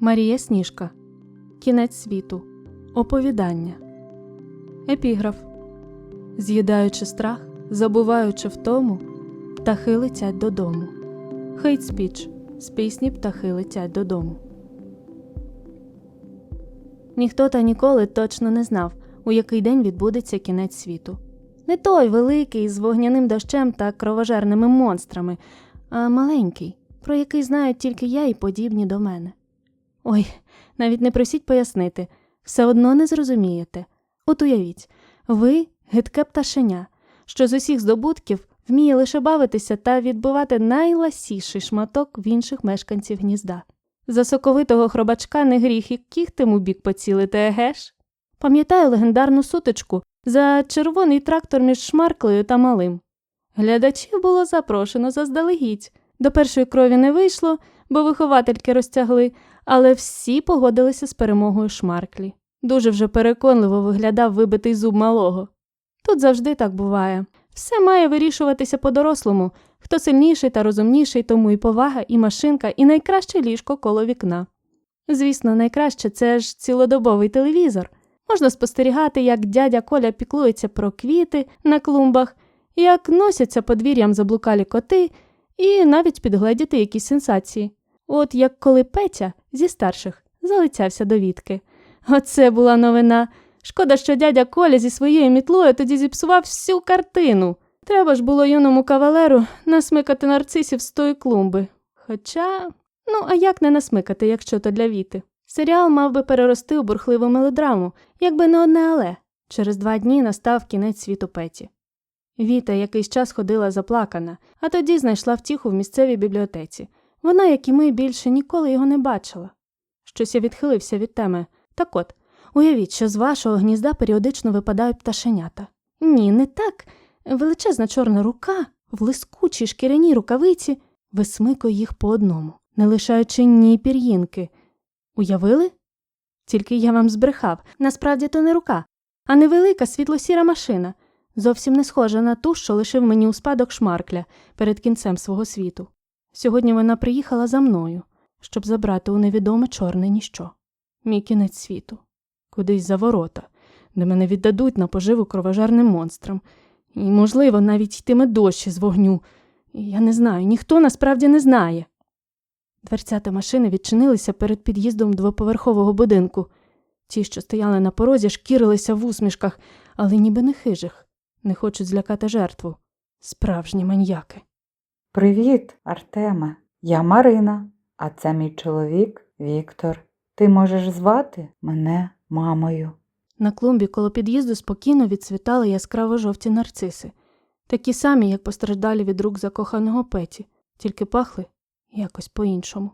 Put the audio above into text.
Марія Сніжка. Кінець світу. Оповідання. Епіграф. З'їдаючи страх, забуваючи втому, птахи летять додому. Хейт спіч. З пісні птахи летять додому. Ніхто та ніколи точно не знав, у який день відбудеться кінець світу. Не той великий з вогняним дощем та кровожерними монстрами, а маленький, про який знають тільки я і подібні до мене. Ой, навіть не просіть пояснити, все одно не зрозумієте. От уявіть, ви гидке пташеня, що з усіх здобутків вміє лише бавитися та відбивати найласіший шматок в інших мешканців гнізда. За соковитого хробачка не гріх і кіхтем у бік поцілити, еге ж? Пам'ятаю легендарну сутичку за червоний трактор між шмарклею та малим. Глядачів було запрошено заздалегідь. До першої крові не вийшло, бо виховательки розтягли, але всі погодилися з перемогою шмарклі. Дуже вже переконливо виглядав вибитий зуб малого. Тут завжди так буває. Все має вирішуватися по-дорослому. Хто сильніший та розумніший, тому і повага, і машинка, і найкраще ліжко коло вікна. Звісно, найкраще це ж цілодобовий телевізор. Можна спостерігати, як дядя Коля піклується про квіти на клумбах, як носяться подвір'ям заблукалі коти, і навіть підгледіти якісь сенсації. От як коли Петя зі старших залицявся до Вітки. Оце була новина. Шкода, що дядя Коля зі своєю мітлою тоді зіпсував всю картину. Треба ж було юному кавалеру насмикати нарцисів з тої клумби. Хоча, ну а як не насмикати, якщо то для Віти? Серіал мав би перерости у бурхливу мелодраму, якби не одне але. Через два дні настав кінець світу Петі. Віта якийсь час ходила заплакана, а тоді знайшла втіху в місцевій бібліотеці. Вона, як і ми, більше ніколи його не бачила. Щось я відхилився від теми. Так от, уявіть, що з вашого гнізда періодично випадають пташенята. Ні, не так. Величезна чорна рука, в лискучій шкіряній рукавиці, висмикує їх по одному, не лишаючи ні пір'їнки. Уявили? Тільки я вам збрехав. Насправді то не рука, а невелика світло-сіра машина, зовсім не схожа на ту, що лишив мені у спадок шмаркля перед кінцем свого світу. Сьогодні вона приїхала за мною, щоб забрати у невідоме чорне ніщо. Мій кінець світу. Кудись за ворота, де мене віддадуть на поживу кровожарним монстрам. І, можливо, навіть йтиме дощ з вогню. Я не знаю, ніхто насправді не знає. Дверцята машини відчинилися перед під'їздом двоповерхового будинку. Ті, що стояли на порозі, шкірилися в усмішках, але ніби не хижих, не хочуть злякати жертву. Справжні маньяки. Привіт, Артеме. Я Марина, а це мій чоловік Віктор. Ти можеш звати мене мамою. На клумбі коло під'їзду спокійно відцвітали яскраво жовті нарциси, такі самі, як постраждалі від рук закоханого Петі, тільки пахли якось по-іншому.